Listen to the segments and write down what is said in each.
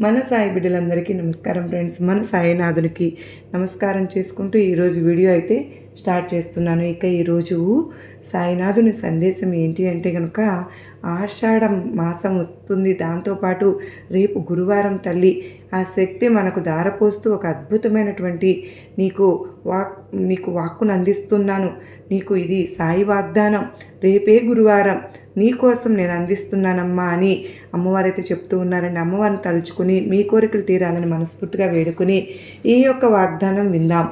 మన సాయి బిడ్డలందరికీ నమస్కారం ఫ్రెండ్స్. మన సాయినాథునికి నమస్కారం చేసుకుంటూ ఈరోజు వీడియో అయితే స్టార్ట్ చేస్తున్నాను. ఇక ఈరోజు సాయినాథుని సందేశం ఏంటి అంటే కనుక ఆషాఢం మాసం వస్తుంది. దాంతోపాటు రేపు గురువారం తల్లి ఆ శక్తి మనకు దారపోస్తూ ఒక అద్భుతమైనటువంటి నీకు వాక్ నీకు వాక్కును అందిస్తున్నాను. నీకు ఇది సాయి వాగ్దానం. రేపే గురువారం. నీకోసం నేను అందిస్తున్నానమ్మా అని అమ్మవారైతే చెప్తూ ఉన్నారండి. అమ్మవారిని తలుచుకుని మీ కోరికలు తీరాలని మనస్ఫూర్తిగా వేడుకుని ఈ యొక్క వాగ్దానం విందాం.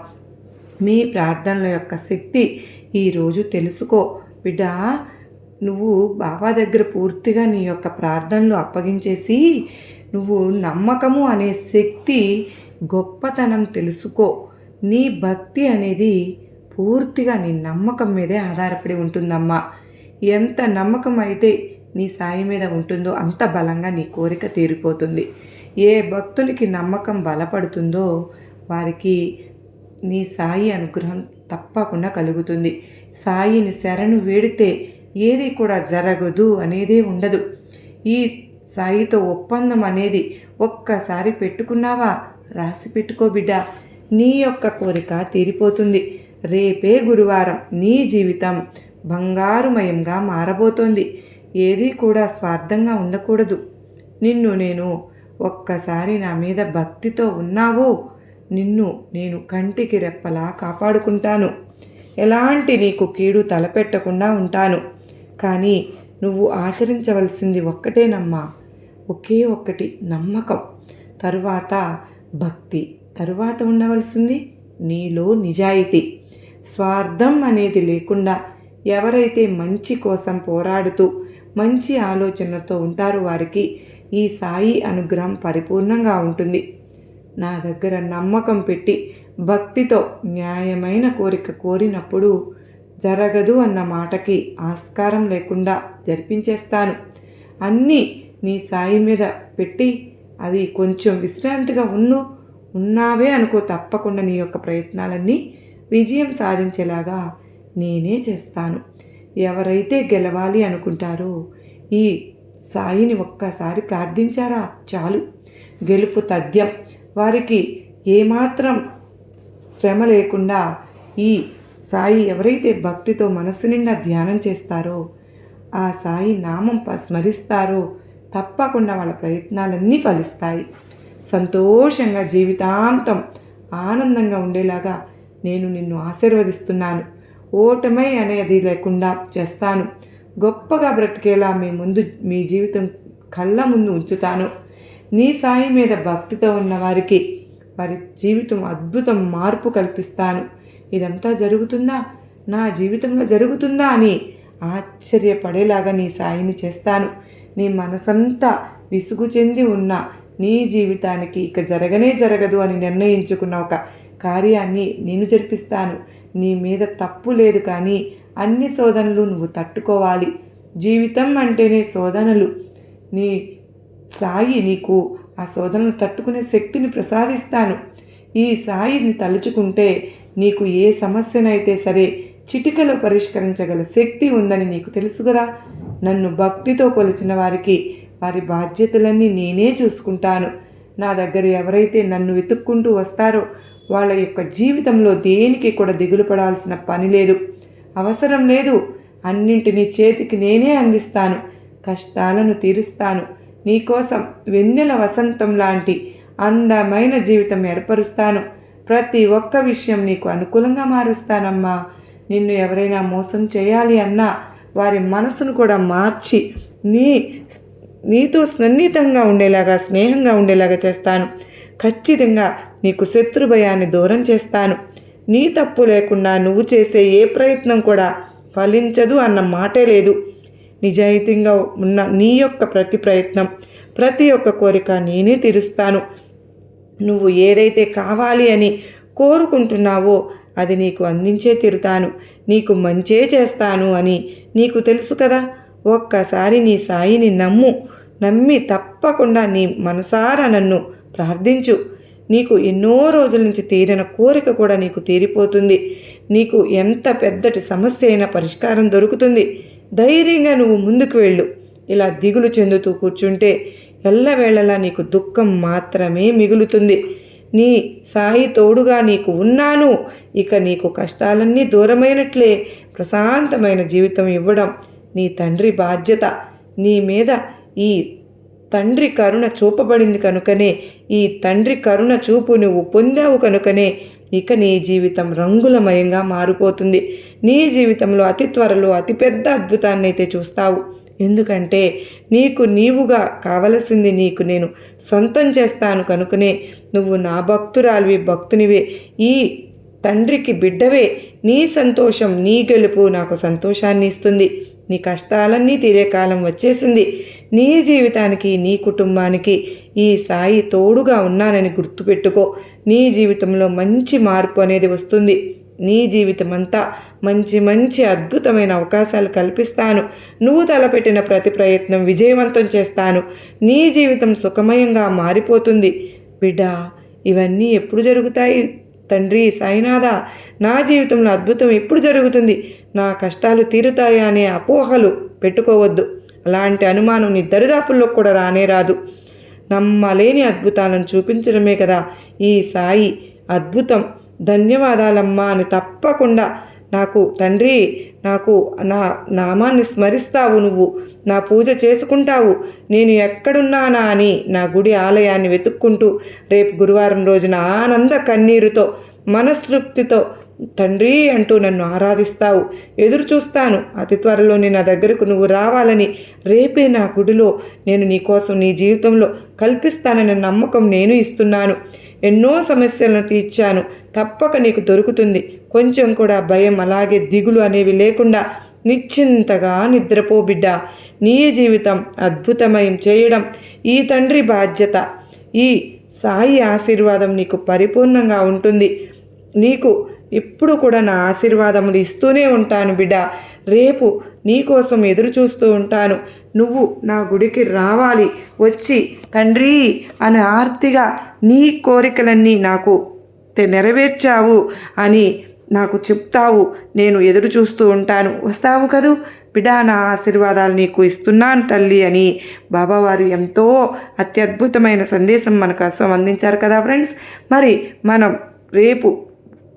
మీ ప్రార్థనల యొక్క శక్తి ఈరోజు తెలుసుకో. బిడ్డ నువ్వు బాబా దగ్గర పూర్తిగా నీ యొక్క ప్రార్థనలు అప్పగించేసి నువ్వు నమ్మకము అనే శక్తి గొప్పతనం తెలుసుకో. నీ భక్తి అనేది పూర్తిగా నీ నమ్మకం మీదే ఆధారపడి ఉంటుందమ్మా. ఎంత నమ్మకం అయితే నీ సాయి మీద ఉంటుందో అంత బలంగా నీ కోరిక తీరిపోతుంది. ఏ భక్తునికి నమ్మకం బలపడుతుందో వారికి నీ సాయి అనుగ్రహం తప్పకుండా కలుగుతుంది. సాయిని శరణు వేడితే ఏది కూడా జరగదు అనేదే ఉండదు. ఈ సాయితో ఒప్పందం అనేది ఒక్కసారి పెట్టుకున్నావా? రాసి పెట్టుకో బిడ్డ. నీ యొక్క కోరిక తీరిపోతుంది. రేపే గురువారం నీ జీవితం బంగారుమయంగా మారబోతోంది. ఏది కూడా స్వార్థంగా ఉండకూడదు. నిన్ను నేను ఒక్కసారి నా మీద భక్తితో ఉన్నావో నిన్ను నేను కంటికి రెప్పలా కాపాడుకుంటాను. ఎలాంటి నీకు కీడు తలపెట్టకుండా ఉంటాను. కానీ నువ్వు ఆచరించవలసింది ఒక్కటేనమ్మా. ఒకే ఒక్కటి నమ్మకం. తరువాత భక్తి. తరువాత ఉండవలసింది నీలో నిజాయితీ. స్వార్థం అనేది లేకుండా ఎవరైతే మంచి కోసం పోరాడుతూ మంచి ఆలోచనతో ఉంటారో వారికి ఈ సాయి అనుగ్రహం పరిపూర్ణంగా ఉంటుంది. నా దగ్గర నమ్మకం పెట్టి భక్తితో న్యాయమైన కోరిక కోరినప్పుడు జరగదు అన్న మాటకి ఆస్కారం లేకుండా జరిపించేస్తాను. అన్నీ నీ సాయి మీద పెట్టి అది కొంచెం విశ్రాంతిగా ఉన్ను ఉన్నావే అనుకో తప్పకుండా నీ యొక్క ప్రయత్నాలన్నీ విజయం సాధించేలాగా నేనే చేస్తాను. ఎవరైతే గెలవాలి అనుకుంటారో ఈ సాయిని ఒక్కసారి ప్రార్థించారా? చాలు. గెలుపు తథ్యం. వారికి ఏమాత్రం శ్రమ లేకుండా ఈ సాయి ఎవరైతే భక్తితో మనసు నిండా ధ్యానం చేస్తారో ఆ సాయి నామం స్మరిస్తారో తప్పకుండా వాళ్ళ ప్రయత్నాలన్నీ ఫలిస్తాయి. సంతోషంగా జీవితాంతం ఆనందంగా ఉండేలాగా నేను నిన్ను ఆశీర్వదిస్తున్నాను. ఓటమై అనేది లేకుండా చేస్తాను. గొప్పగా బ్రతికేలా మీ ముందు మీ జీవితం కళ్ళ ముందు ఉంచుతాను. నీ సాయి మీద భక్తితో ఉన్న వారికి వారి జీవితం అద్భుతం మార్పు కల్పిస్తాను. ఇదంతా జరుగుతుందా? నా జీవితంలో జరుగుతుందా అని ఆశ్చర్యపడేలాగా నీ సాయిని చేస్తాను. నీ మనసంతా విసుగు చెంది ఉన్న నీ జీవితానికి ఇక జరగనే జరగదు అని నిర్ణయించుకున్న ఒక కార్యాన్ని నేను జరిపిస్తాను. నీ మీద తప్పు లేదు కానీ అన్ని శోధనలు నువ్వు తట్టుకోవాలి. జీవితం అంటేనే శోధనలు. నీ సాయి నీకు ఆ శోధనలు తట్టుకునే శక్తిని ప్రసాదిస్తాను. ఈ సాయిని తలుచుకుంటే నీకు ఏ సమస్యనైతే సరే చిటికలో పరిష్కరించగల శక్తి ఉందని నీకు తెలుసు కదా. నన్ను భక్తితో కొలిచిన వారికి వారి బాధ్యతలన్నీ నేనే చూసుకుంటాను. నా దగ్గర ఎవరైతే నన్ను వెతుక్కుంటూ వస్తారో వాళ్ళ యొక్క జీవితంలో దేనికి కూడా దిగులు పడాల్సిన పని లేదు. అవసరం లేదు. అన్నింటినీ చేతికి నేనే అందిస్తాను. కష్టాలను తీరుస్తాను. నీకోసం వెన్నెల వసంతం లాంటి అందమైన జీవితం ఏర్పరుస్తాను. ప్రతి ఒక్క విషయం నీకు అనుకూలంగా మారుస్తానమ్మా. నిన్ను ఎవరైనా మోసం చేయాలి అన్నా వారి మనసును కూడా మార్చి నీ నీతో సన్నిహితంగా ఉండేలాగా స్నేహంగా ఉండేలాగా చేస్తాను. ఖచ్చితంగా నీకు శత్రు భయాన్ని దూరం చేస్తాను. నీ తప్పు లేకుండా నువ్వు చేసే ఏ ప్రయత్నం కూడా ఫలించదు అన్న మాటే లేదు. నిజాయితీగా ఉన్న నీ యొక్క ప్రతి ప్రయత్నం ప్రతి ఒక్క కోరిక నేనే తీరుస్తాను. నువ్వు ఏదైతే కావాలి అని కోరుకుంటున్నావో అది నీకు అందించే తీరుతాను. నీకు మంచే చేస్తాను అని నీకు తెలుసు కదా. ఒక్కసారి నీ సాయిని నమ్ము. నమ్మి తప్పకుండా నీ మనసారా నన్ను ప్రార్థించు. నీకు ఎన్నో రోజుల నుంచి తీరిన కోరిక కూడా నీకు తీరిపోతుంది. నీకు ఎంత పెద్దటి సమస్య అయినా పరిష్కారం దొరుకుతుంది. ధైర్యంగా నువ్వు ముందుకు వెళ్ళు. ఇలా దిగులు చెందుతూ కూర్చుంటే ఎల్లవేళలా నీకు దుఃఖం మాత్రమే మిగులుతుంది. నీ సాయి తోడుగా నీకు ఉన్నాను. ఇక నీకు కష్టాలన్నీ దూరమైనట్లే. ప్రశాంతమైన జీవితం ఇవ్వడం నీ తండ్రి బాధ్యత. నీ మీద ఈ తండ్రి కరుణ చూపబడింది కనుకనే ఈ తండ్రి కరుణ చూపు నువ్వు పొందావు కనుకనే ఇక నీ జీవితం రంగులమయంగా మారిపోతుంది. నీ జీవితంలో అతి త్వరలో అతిపెద్ద అద్భుతాన్ని అయితే చూస్తావు. ఎందుకంటే నీకు నీవుగా కావలసింది నీకు నేను సొంతం చేస్తాను కనుకనే నువ్వు నా భక్తురాలివి భక్తునివే. ఈ తండ్రికి బిడ్డవే. నీ సంతోషం నీ గెలుపు నాకు సంతోషాన్ని ఇస్తుంది నీ కష్టాలన్నీ తీరే కాలం వచ్చేసింది. నీ జీవితానికి నీ కుటుంబానికి ఈ సాయి తోడుగా ఉన్నానని గుర్తుపెట్టుకో. నీ జీవితంలో మంచి మార్పు అనేది వస్తుంది. నీ జీవితం అంతా మంచి మంచి అద్భుతమైన అవకాశాలు కల్పిస్తాను. నువ్వు తలపెట్టిన ప్రతి ప్రయత్నం విజయవంతం చేస్తాను. నీ జీవితం సుఖమయంగా మారిపోతుంది. బిడ్డ ఇవన్నీ ఎప్పుడు జరుగుతాయి? తండ్రి సాయినాథ నా జీవితంలో అద్భుతం ఎప్పుడు జరుగుతుంది? నా కష్టాలు తీరుతాయా అనే అపోహలు పెట్టుకోవద్దు. అలాంటి అనుమానం నీ దరిదాపుల్లో కూడా రానే రాదు. నమ్మలేని అద్భుతాలను చూపించడమే కదా ఈ సాయి అద్భుతం. ధన్యవాదాలమ్మా అని తప్పకుండా నాకు తండ్రి నాకు నా నామాన్ని స్మరిస్తావు నువ్వు. నా పూజ చేసుకుంటావు. నేను ఎక్కడున్నానా అని నా గుడి ఆలయాన్ని వెతుక్కుంటూ రేపు గురువారం రోజున ఆనంద కన్నీరుతో మనస్తృప్తితో తండ్రి అంటూ నన్ను ఆరాధిస్తావు ఎదురు చూస్తాను. అతి త్వరలోనే నా దగ్గరకు నువ్వు రావాలని రేపే నా గుడిలో నేను నీ కోసం నీ జీవితంలో కల్పిస్తానన్న నమ్మకం నేను ఇస్తున్నాను. ఎన్నో సమస్యలను తీర్చాను. తప్పక నీకు దొరుకుతుంది. కొంచెం కూడా భయం అలాగే దిగులు అనేవి లేకుండా నిశ్చింతగా నిద్రపో బిడ్డ. నీ జీవితం అద్భుతమయం చేయడం ఈ తండ్రి బాధ్యత. ఈ సాయి ఆశీర్వాదం నీకు పరిపూర్ణంగా ఉంటుంది. నీకు ఇప్పుడు కూడా నా ఆశీర్వాదములు ఇస్తూనే ఉంటాను బిడ్డ. రేపు నీకోసం ఎదురు చూస్తూ ఉంటాను. నువ్వు నా గుడికి రావాలి. వచ్చి తండ్రి అని ఆర్తిగా నీ కోరికలన్నీ నాకు నెరవేర్చావు అని నాకు చెప్తావు. నేను ఎదురు చూస్తూ ఉంటాను. వస్తావు కదూ? బిడా నా ఆశీర్వాదాలు నీకు ఇస్తున్నాను తల్లి అని బాబావారు ఎంతో అత్యద్భుతమైన సందేశం మన కోసం అందించారు కదా ఫ్రెండ్స్. మరి మనం రేపు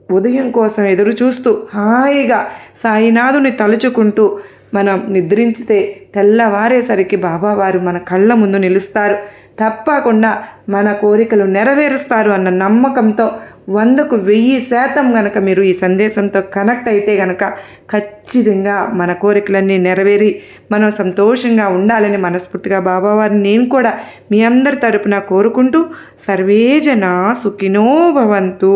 ఉదయం కోసం ఎదురు చూస్తూ హాయిగా సాయినాథుని తలుచుకుంటూ మనం నిద్రించితే తెల్లవారేసరికి బాబావారు మన కళ్ళ ముందు నిలుస్తారు. తప్పకుండా మన కోరికలు నెరవేరుస్తారు అన్న నమ్మకంతో వందకు వెయ్యి శాతం గనక మీరు ఈ సందేశంతో కనెక్ట్ అయితే గనక ఖచ్చితంగా మన కోరికలన్నీ నెరవేరి మనం సంతోషంగా ఉండాలని మనస్ఫూర్తిగా బాబావారిని నేను కూడా మీ అందరి తరపున కోరుకుంటూ సర్వేజన సుఖినో భవంతు.